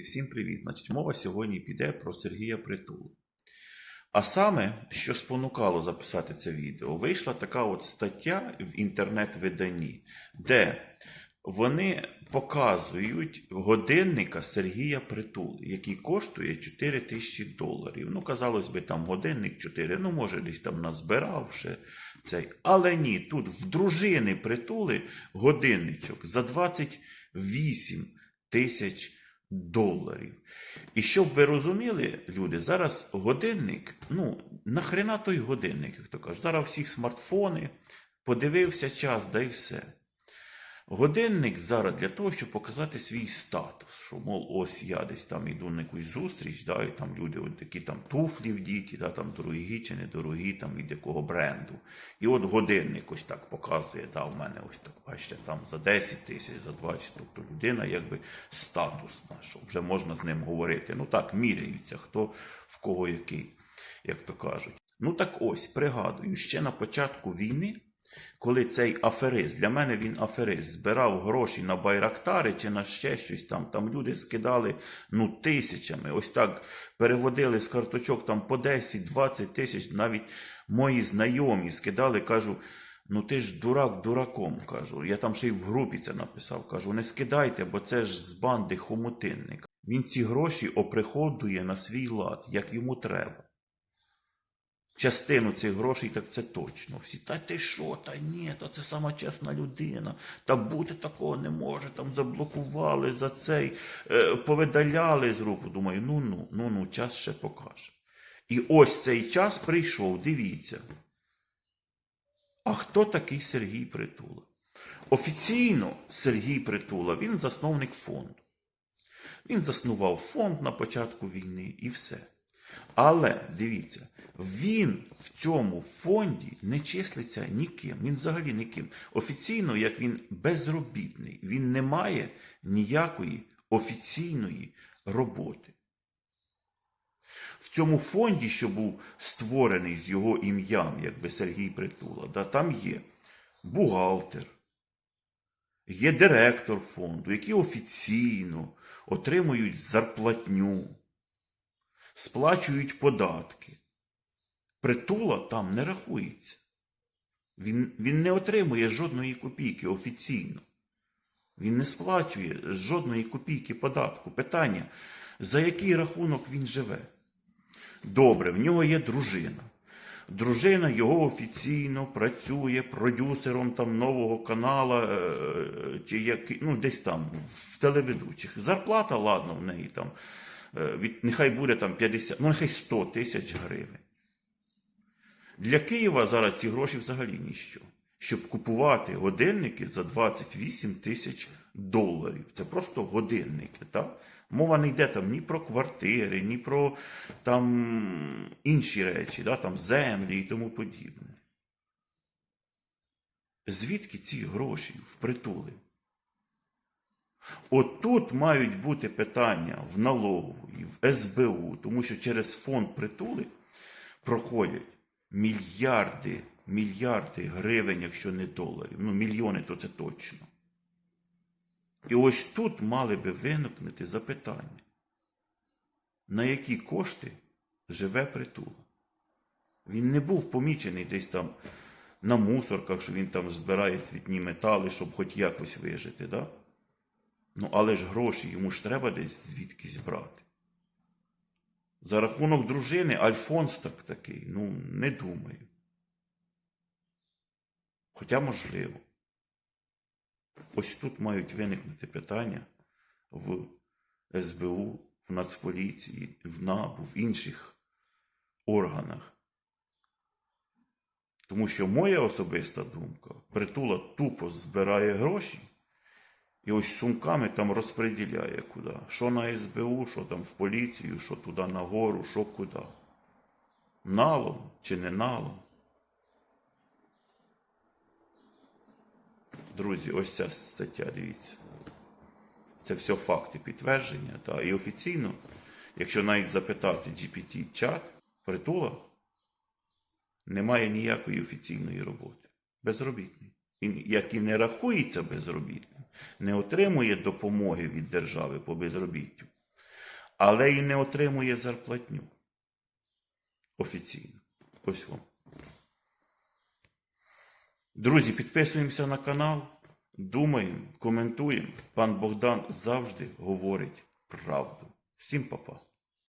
Друзі, всім привіт! Значить, мова сьогодні піде про Сергія Притулу. А саме, що спонукало записати це відео, вийшла така от стаття в інтернет-виданні, де вони показують годинника Сергія Притули, який коштує 4 тисячі доларів. Ну, казалось би, там годинник 4, ну, може, десь там назбирав цей. Але ні, тут в дружини Притули годинничок за 28 тисяч доларів. І щоб ви розуміли, люди, зараз годинник, ну, нахрена той годинник, як то кажуть, зараз всіх смартфони, подивився час, да й все. Годинник зараз для того, щоб показати свій статус, що, мов, ось я десь там йду на якусь зустріч, да, і там люди от такі там туфлі вдіті, да, там дорогі чи недорогі, там від якого бренду. І от годинник ось так показує, да, у мене ось так, бачите, там за 10 тисяч, за 20, тобто людина якби статусна, що вже можна з ним говорити. Ну так, міряються, хто в кого який, як то кажуть. Ну так ось, пригадую, ще на початку війни коли цей аферист, для мене він аферист, збирав гроші на байрактари чи на ще щось там, там люди скидали ну, тисячами, ось так переводили з карточок там по 10-20 тисяч, навіть мої знайомі скидали, кажу, ну ти ж дурак дураком, кажу. Я там ще й в групі це написав, кажу, не скидайте, бо це ж з банди хомутинник. Він ці гроші оприходує на свій лад, як йому треба частину цих грошей, так це точно. Всі, та ти що, та ні, та це сама чесна людина. Та бути такого не може, там заблокували за цей, е, повидаляли з руку. Думаю, ну ну, ну ну, час ще покаже. І ось цей час прийшов, дивіться. А хто такий Сергій Притула? Офіційно Сергій Притула, він засновник фонду. Він заснував фонд на початку війни і все. Але дивіться, він в цьому фонді не числиться ніким. Він взагалі ніким. Офіційно, як він безробітний, він не має ніякої офіційної роботи. В цьому фонді, що був створений з його ім'ям, якби Сергій Притула, да, там є бухгалтер, є директор фонду, які офіційно отримують зарплатню сплачують податки. Притула там не рахується. Він, він не отримує жодної копійки офіційно. Він не сплачує жодної копійки податку. Питання, за який рахунок він живе? Добре, в нього є дружина. Дружина його офіційно працює продюсером там нового канала, е, чи як, ну, десь там, в телеведучих. Зарплата, ладно, в неї там від, нехай буде там 50, ну нехай 100 тисяч гривень. Для Києва зараз ці гроші взагалі ніщо. Щоб купувати годинники за 28 тисяч доларів. Це просто годинники. Так? Мова не йде там ні про квартири, ні про там інші речі, да? там землі і тому подібне. Звідки ці гроші впритули? От тут мають бути питання в налогову і в СБУ, тому що через фонд притули проходять мільярди, мільярди гривень, якщо не доларів. Ну, мільйони, то це точно. І ось тут мали би виникнути запитання, на які кошти живе притула. Він не був помічений десь там на мусорках, що він там збирає цвітні метали, щоб хоч якось вижити. Да? Ну, але ж гроші йому ж треба десь звідкись брати. За рахунок дружини Альфонс так такий, ну, не думаю. Хоча можливо. Ось тут мають виникнути питання в СБУ, в Нацполіції, в НАБУ, в інших органах. Тому що моя особиста думка, притула тупо збирає гроші і ось сумками там розподіляє куди. Що на СБУ, що там в поліцію, що туди нагору, що куди. Налом чи не налом. Друзі, ось ця стаття, дивіться. Це все факти підтвердження. Та, і офіційно, якщо навіть запитати GPT-чат, притула немає ніякої офіційної роботи. Безробітний. Як і не рахується безробітним, не отримує допомоги від держави по безробіттю. але й не отримує зарплатню. Офіційно. Ось вам. Друзі, підписуємося на канал, думаємо, коментуємо. Пан Богдан завжди говорить правду. Всім па-па.